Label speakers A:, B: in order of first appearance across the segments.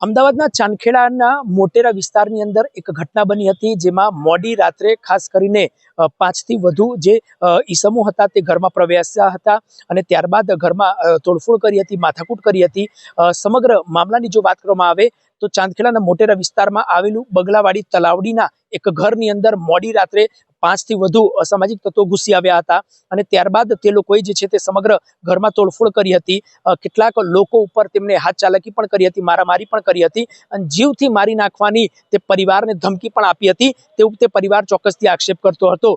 A: અમદાવાદના ચાંદખેડાના મોટેરા વિસ્તારની અંદર એક ઘટના બની હતી જેમાં મોડી રાત્રે ખાસ કરીને પાંચથી વધુ જે ઈસમો હતા તે ઘરમાં પ્રવેશ્યા હતા અને ત્યારબાદ ઘરમાં તોડફોડ કરી હતી, માથાકૂટ કરી હતી. સમગ્ર મામલાની જો વાત કરવામાં આવે તો ચાંદખેડાના મોટેરા વિસ્તારમાં આવેલું બગલાવાડી તલાવડીના એક ઘરની અંદર મોડી રાત્રે પાંચથી વધુ અસામાજિક તત્વો ઘૂસી આવ્યા હતા અને ત્યારબાદ તે લોકોએ જે છે તે સમગ્ર ઘરમાં તોડફોડ કરી હતી. કેટલાક લોકો ઉપર તેમને હાથ ચાલાકી પણ કરી હતી, મારામારી પણ કરી હતી અને જીવથી મારી નાખવાની તે પરિવારને ધમકી પણ આપી હતી. તેવું તે પરિવાર ચોક્કસથી આક્ષેપ કરતો હતો.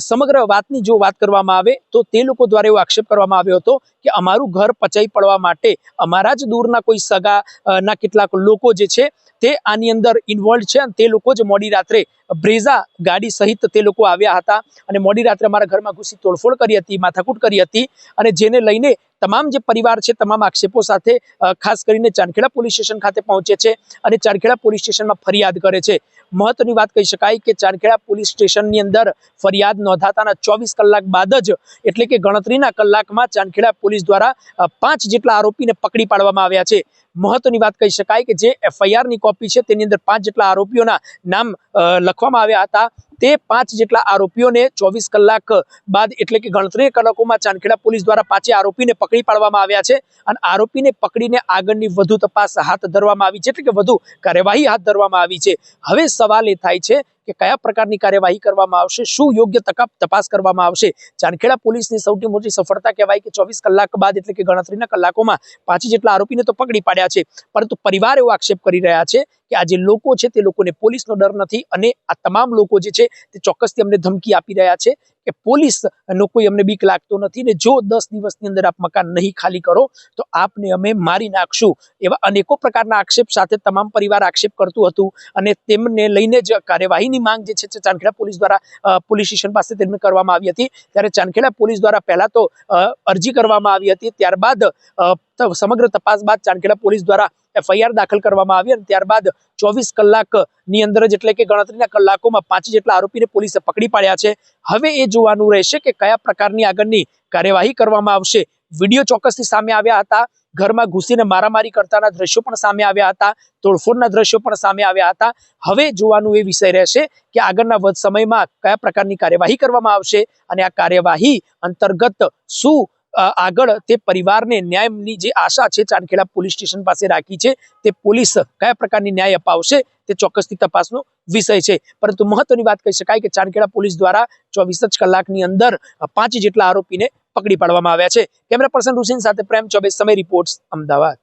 A: સમગ્ર વાતની જો વાત કરવામાં આવે તો તે લોકો દ્વારા એવો આક્ષેપ કરવામાં આવ્યો હતો કે અમારું ઘર પચાઈ પડવા માટે અમારા જ દૂરના કોઈ સગા ના કેટલાક લોકો જે છે તે આની અંદર ઇન્વોલ્વ છે અને તે લોકો જ મોડી રાત્રે બ્રેઝા ગાડી સહિત તે લોકો આવ્યા હતા અને મોડી રાત્રે અમારા ઘરમાં ઘૂસી તોડફોડ કરી હતી, માથાકૂટ કરી હતી અને જેને લઈને તમામ જે પરિવાર છે, તમામ આક્ષેપો સાથે ખાસ કરીને ચાંદખેડા પોલીસ સ્ટેશન ખાતે પહોંચે છે અને ચાંદખેડા પોલીસ સ્ટેશનમાં ફરિયાદ કરે છે. મહત્વની વાત કહી શકાય કે ચાંદખેડા પોલીસ સ્ટેશનની અંદર ફરિયાદ નોંધાતાના ચોવીસ કલાક બાદ જ, એટલે કે ગણતરીના કલાકમાં ચાંદખેડા પોલીસ દ્વારા પાંચ જેટલા આરોપીને પકડી પાડવામાં આવ્યા છે. મહત્વની વાત કહી શકાય કે જે એફઆઈઆરની કોપી છે, તેની અંદર પાંચ જેટલા આરોપીઓના નામ લખવામાં આવ્યા હતા. તે પાંચ જેટલા આરોપીઓને ચોવીસ કલાક બાદ એટલે કે ગણતરી કલાકોમાં ચાંદખેડા પોલીસ દ્વારા પાંચે આરોપીને પકડી પાડવામાં આવ્યા છે અને આરોપીને પકડીને આગળની વધુ તપાસ હાથ ધરવામાં આવી છે એટલે કે વધુ કાર્યવાહી હાથ ધરવામાં આવી છે. હવે સવાલ એ થાય છે કે કયા પ્રકારની કાર્યવાહી કરવામાં આવશે, શું યોગ્ય તપાસ કરવામાં આવશે? ચાંદખેડા પોલીસની સૌથી મોટી સફળતા કહેવાય કે ચોવીસ કલાક બાદ એટલે કે ગણતરીના કલાકોમાં પાંચી જેટલા આરોપીને તો પકડી પાડ્યા છે. પરંતુ પરિવાર એવો આક્ષેપ કરી રહ્યા છે કે આ જે લોકો છે તે લોકોને પોલીસનો ડર નથી અને આ તમામ લોકો જે છે તે ચોક્કસથી અમને ધમકી આપી રહ્યા છે. કે પોલીસ નો કોઈ અમને બીક લાગતો નથી ને જો દસ દિવસની અંદર આપ મકાન નહીં ખાલી કરો, તો આપને અમે મારી નાખશું એવા અનેકો પ્રકારના આક્ષેપ સાથે તમામ પરિવાર આક્ષેપ કરતું હતું અને તેમને લઈને જ કાર્યવાહીની માંગ જે છે ચાંદખેડા પોલીસ દ્વારા પોલીસ સ્ટેશન પાસે તેમને કરવામાં આવી હતી. ત્યારે ચાંદખેડા પોલીસ દ્વારા પહેલા તો અરજી કરવામાં આવી હતી. ત્યારબાદ ત- સમગ્ર તપાસ બાદ ચાંદખેડા પોલીસ દ્વારા એફઆઈઆર દાખલ કરવામાં આવી અને ત્યારબાદ ચોવીસ કલાકની અંદર જ એટલે કે ગણતરીના કલાકોમાં પાંચ જેટલા આરોપીને પોલીસે પકડી પાડ્યા છે. હવે એ જોવાનું રહેશે કે કયા પ્રકારની આગળની કાર્યવાહી કરવામાં આવશે. વીડિયો ચોક્કસથી સામે આવ્યા હતા. ઘરમાં ઘૂસીને મારામારી કરતાના દ્રશ્યો પણ સામે આવ્યા હતા. તોડફોડના દ્રશ્યો પણ સામે આવ્યા હતા. હવે જોવાનું એ વિષય રહેશે કે આગળના વધ સમયમાં કયા પ્રકારની કાર્યવાહી કરવામાં આવશે અને આ કાર્યવાહી અંતર્ગત શું આગળ તે પરિવારને ન્યાયની જે આશા છે ચાંદખેડા પોલીસ સ્ટેશન પાસે રાખી છે, તે પોલીસ કયા પ્રકારની ન્યાય અપાવશે તે ચોક્કસથી તપાસનો વિષય છે. પરંતુ મહત્વની વાત કહી શકાય કે ચાંદખેડા પોલીસ દ્વારા ચોવીસ જ કલાકની અંદર પાંચ જેટલા આરોપીને પકડી પાડવામાં આવ્યા છે. કેમેરા પર્સન હુસેન સાથે પ્રેમ ચોબે સમય રિપોર્ટ્સ, અમદાવાદ.